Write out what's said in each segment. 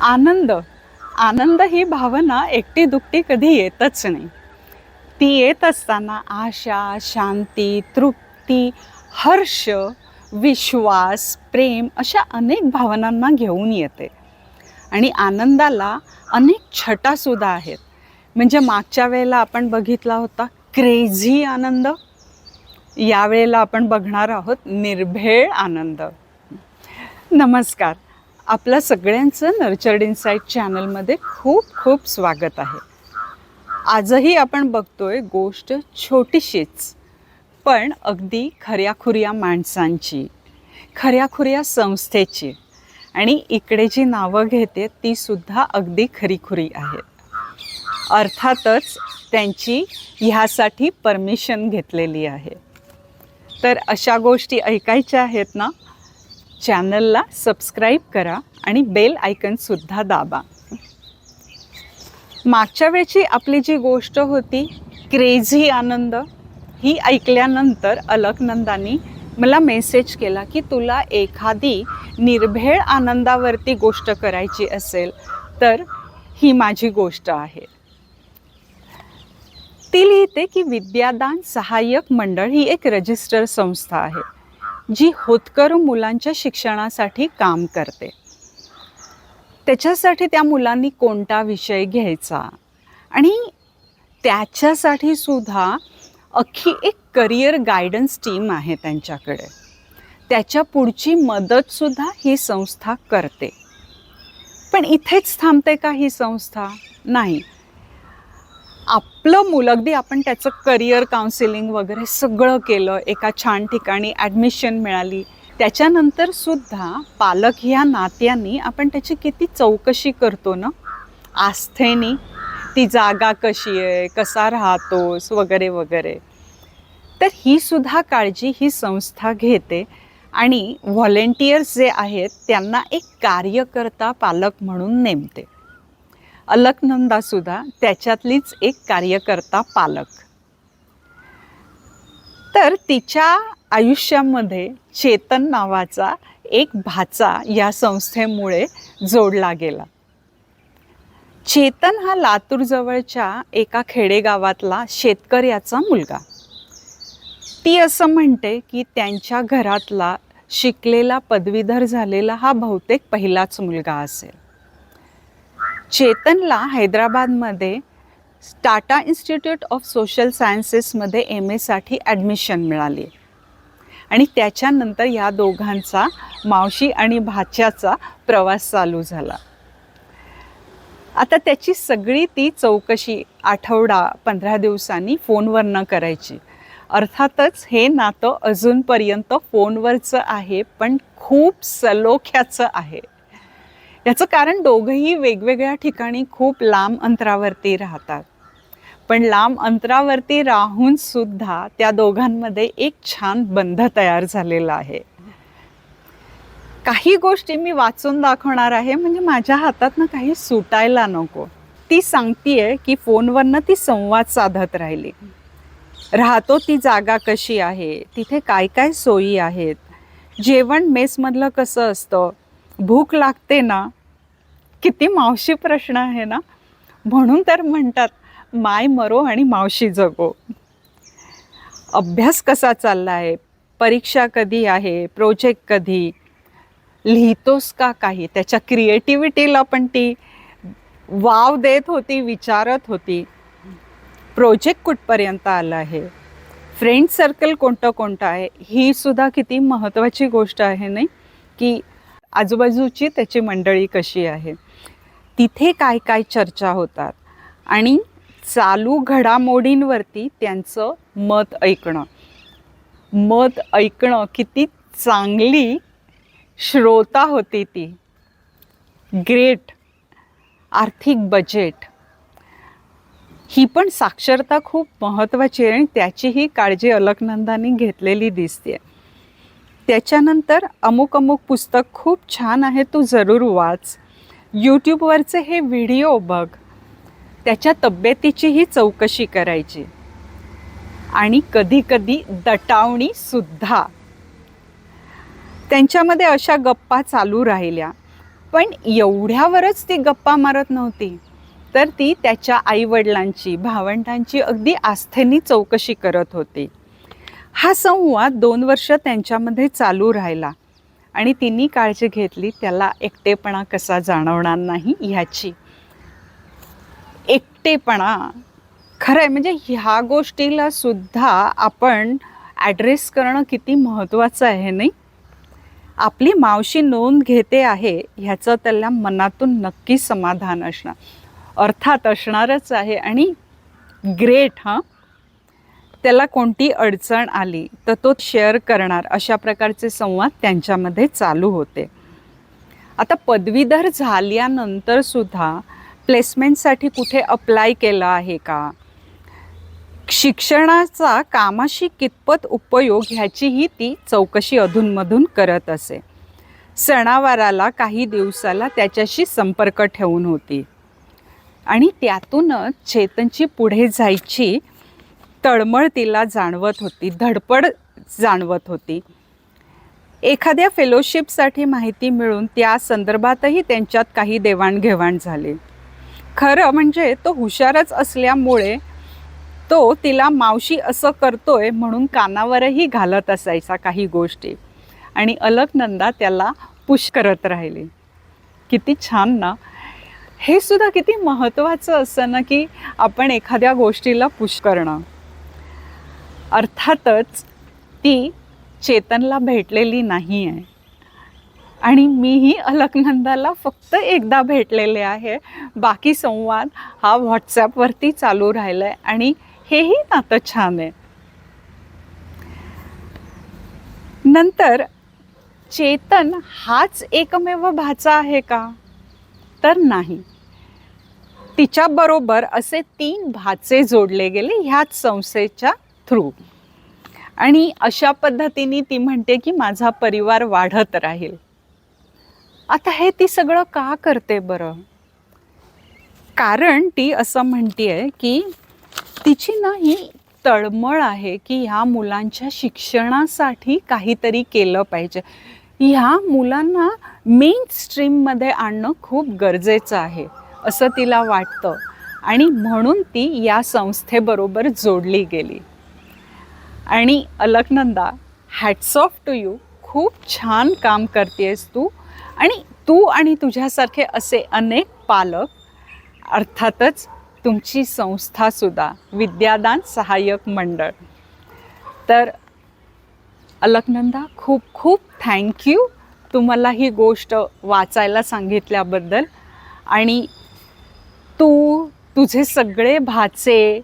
आनंद. आनंद ही भावना एकटी दुकटी कधी येतच नाही. ती येत असताना आशा शांती तृप्ती हर्ष विश्वास प्रेम अशा अनेक भावनांना घेऊन येते. आणि आनंदाला अनेक छटासुद्धा आहेत. म्हणजे मागच्या वेळेला आपण बघितला होता क्रेझी आनंद. यावेळेला आपण बघणार आहोत निर्भेळ आनंद. नमस्कार. आपलं सगळ्यांचं नर्चर्ड इन्साईट चॅनलमध्ये खूप खूप स्वागत आहे. आजही आपण बघतोय गोष्ट छोटीशीच पण अगदी खऱ्याखुऱ्या माणसांची खऱ्याखुऱ्या संस्थेची. आणि इकडे जी नावं घेते ती सुद्धा अगदी खरीखुरी आहेत अर्थातच त्यांची ह्यासाठी परमिशन घेतलेली आहे. तर अशा गोष्टी ऐकायच्या आहेत ना? चॅनलला सबस्क्राईब करा आणि बेल आयकनसुद्धा दाबा. मागच्या वेळची आपली जी गोष्ट होती क्रेझी आनंद ही ऐकल्यानंतर अलकनंदानी मला मेसेज केला की तुला एखादी निर्भेळ आनंदावरती गोष्ट करायची असेल तर ही माझी गोष्ट आहे. ती लिहिते की विद्यादान सहाय्यक मंडळ ही एक रजिस्टर संस्था आहे. जी होतकरू मुलांच्या शिक्षणासाठी काम करते. त्याच्यासाठी त्या मुलांनी कोणता विषय घ्यायचा? आणि त्याच्यासाठी सुद्धा अख्खी एक करिअर गायडन्स टीम आहे त्यांच्याकडे. त्याच्या पुढची मदतसुद्धा ही संस्था करते. पण इथेच थांबते का ही संस्था? नाही. आपलं मुलं अगदी आपण त्याचं करिअर काउन्सिलिंग वगैरे सगळं केलं एका छान ठिकाणी ॲडमिशन मिळाली. त्याच्यानंतर सुद्धा पालक ह्या नात्यांनी आपण त्याची किती चौकशी करतो ना? आस्थेनी. ती जागा कशी आहे? कसा राहतोस? वगैरे वगैरे. तर ही सुद्धा काळजी ही संस्था घेते आणि व्हॉलेंटियर्स जे आहेत त्यांना एक कार्यकर्ता पालक म्हणून नेमते. अलकनंदासुद्धा त्याच्यातलीच एक कार्यकर्ता पालक. तर तिच्या आयुष्यामध्ये चेतन नावाचा एक भाचा या संस्थेमुळे जोडला गेला. चेतन हा लातूरजवळच्या एका खेडेगावातला शेतकऱ्याचा मुलगा. ती असं म्हणते की त्यांच्या घरातला शिकलेला पदवीधर झालेला हा बहुतेक पहिलाच मुलगा असेल. चेतनला हैदराबादमध्ये टाटा इन्स्टिट्यूट ऑफ सोशल सायन्सेसमध्ये एम एसाठी ॲडमिशन मिळाली. आणि त्याच्यानंतर या दोघांचा मावशी आणि भाच्याचा प्रवास चालू झाला. आता त्याची सगळी ती चौकशी आठवडा पंधरा दिवसांनी फोनवरनं करायची. अर्थातच हे नातं अजूनपर्यंत फोनवरचं आहे पण खूप सलोख्याचं आहे. याचं कारण दोघंही वेगवेगळ्या ठिकाणी खूप लांब अंतरावरती राहतात. पण लांब अंतरावरती राहून सुद्धा त्या दोघांमध्ये एक छान बंध तयार झालेला आहे. काही गोष्टी मी वाचून दाखवणार आहे म्हणजे माझ्या हातातनं काही सुटायला नको. ती सांगतीये की फोनवरनं ती संवाद साधत राहिली. राहतो ती जागा कशी आहे तिथे काय काय सोयी आहेत जेवण मेसमधलं कसं असतं भूक लागते ना किती मावशी प्रश्न आहे ना? म्हणून तर म्हणतात माय मरो आणि मावशी जगो. अभ्यास कसा चालला आहे परीक्षा कधी आहे? प्रोजेक्ट कधी? लिहितोस का काही? त्याच्या क्रिएटिव्हिटीला पण ती वाव देत होती विचारत होती. प्रोजेक्ट कुठपर्यंत आला आहे? फ्रेंड सर्कल कोणतं कोणतं आहे? ही सुद्धा किती महत्त्वाची गोष्ट आहे नाही? की आजूबाजूची त्याची मंडळी कशी आहे? तिथे काय काय चर्चा होतात. आणि चालू घडामोडींवरती त्यांचं मत ऐकणं. मत ऐकणं किती चांगली श्रोता होती ती. ग्रेट आर्थिक बजेट ही पण साक्षरता खूप महत्त्वाची आहे आणि त्याचीही काळजी अलकनंदानी घेतलेली दिसते त्याच्यानंतर अमुक अमुक पुस्तक खूप छान आहे तू जरूर वाच. यूट्यूबवरचे हे व्हिडिओ बघ. त्याच्या तब्येतीचीही चौकशी करायची. आणि कधीकधी दटावणीसुद्धा त्यांच्यामध्ये अशा गप्पा चालू राहिल्या. पण एवढ्यावरच ती गप्पा मारत नव्हती. तर ती त्याच्या आईवडिलांची भावंडांची अगदी आस्थेनी चौकशी करत होती. हा संवाद दोन वर्ष त्यांच्यामध्ये चालू राहिला. आणि तिने काळजी घेतली त्याला एकटेपणा कसा जाणवणार नाही ह्याची. एकटेपणा खरं आहे म्हणजे ह्या गोष्टीला सुद्धा आपण ॲड्रेस करणं किती महत्त्वाचं आहे नाही? आपली मावशी नोंद घेते आहे ह्याचं त्याला मनातून नक्की समाधान असणार. अर्थात असणारच आहे आणि ग्रेट हां? त्याला कोणती अडचण आली तर तो शेअर करणार अशा प्रकारचे संवाद त्यांच्यामध्ये चालू होते. आता पदवीधर झाल्यानंतर सुद्धा प्लेसमेंटसाठी कुठे अप्लाय केलं आहे का? शिक्षणाचा कामाशी कितपत उपयोग ह्याचीही ती चौकशी अधूनमधून करत असे. सणावाराला काही दिवसाला त्याच्याशी संपर्क ठेवून होती. आणि त्यातूनच चेतनची पुढे जायची तळमळ तिला जाणवत होती धडपड जाणवत होती. एखाद्या फेलोशिपसाठी माहिती मिळून त्या संदर्भातही त्यांच्यात काही देवाणघेवाण झाली. खरं म्हणजे तो हुशारच असल्यामुळे तो तिला मावशी असं करतोय म्हणून कानावरही घालत असायचा काही गोष्टी. आणि अलकनंदा त्याला पुश करत राहिली. किती छान ना? हे सुद्धा किती महत्त्वाचं असं ना की आपण एखाद्या गोष्टीला पुश करणं. अर्थातच ती चेतनला भेटलेली नाही आहे आणि मीही अलकनंदाला फक्त एकदा भेटलेले आहे. बाकी संवाद हा व्हॉट्सॲपवरती चालू राहिला आहे आणि हेही नातं छान आहे. नंतर चेतन हाच एकमेव भाचा आहे का? तर नाही. तिच्याबरोबर असे तीन भाचे जोडले गेले ह्याच संस्थेच्या थ्रू आणि अशा पद्धतीने ती म्हणते की माझा परिवार वाढत राहील. आता हे ती सगळं का करते बरं? कारण ती असं म्हणते की तिची ना ही तळमळ आहे की ह्या मुलांच्या शिक्षणासाठी काहीतरी केलं पाहिजे. ह्या मुलांना मेन स्ट्रीममध्ये आणणं खूप गरजेचं आहे असं तिला वाटतं. आणि म्हणून ती या संस्थेबरोबर जोडली गेली. आणि Alaknanda hats off to you खूप छान काम करतेस तू. आणि तू आणि तुझ्यासारखे असे अनेक पालक अर्थातच तुमची संस्थासुद्धा विद्यादान सहाय्यक मंडळ. तर अलकनंदा खूप खूप थँक्यू तुम्हाला ही गोष्ट वाचायला सांगितल्याबद्दल. आणि तू तुझे सगळे भाचे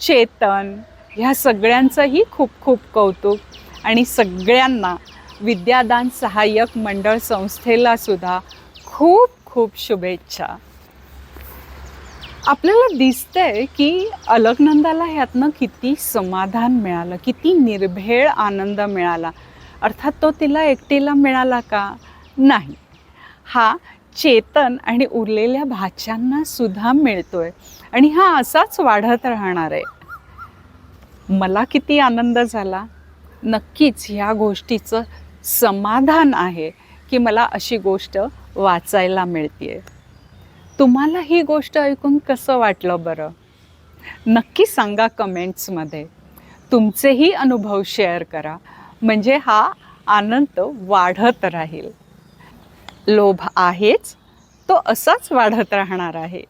चेतन ह्या सगळ्यांचंही खूप खूप कौतुक. आणि सगळ्यांना विद्यादान सहाय्यक मंडळ संस्थेला सुद्धा खूप खूप शुभेच्छा. आपल्याला दिसतंय की अलकनंदाला ह्यातनं किती समाधान मिळालं किती निर्भेळ आनंद मिळाला. अर्थात तो तिला एकटीला मिळाला का? नाही. हा चेतन आणि उरलेल्या भाच्यांना सुद्धा मिळतोय. आणि हा असाच वाढत राहणार आहे. मला किती आनंद झाला. नक्कीच ह्या गोष्टीचं समाधान आहे की मला अशी गोष्ट वाचायला मिळते तुम्हाला ही गोष्ट ऐकून कसं वाटलं बरं? नक्की सांगा कमेंट्समध्ये. तुमचेही अनुभव शेअर करा. म्हणजे हा आनंद वाढत राहील. लोभ आहेच तो असाच वाढत राहणार आहे.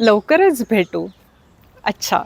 लवकरच भेटू. अच्छा.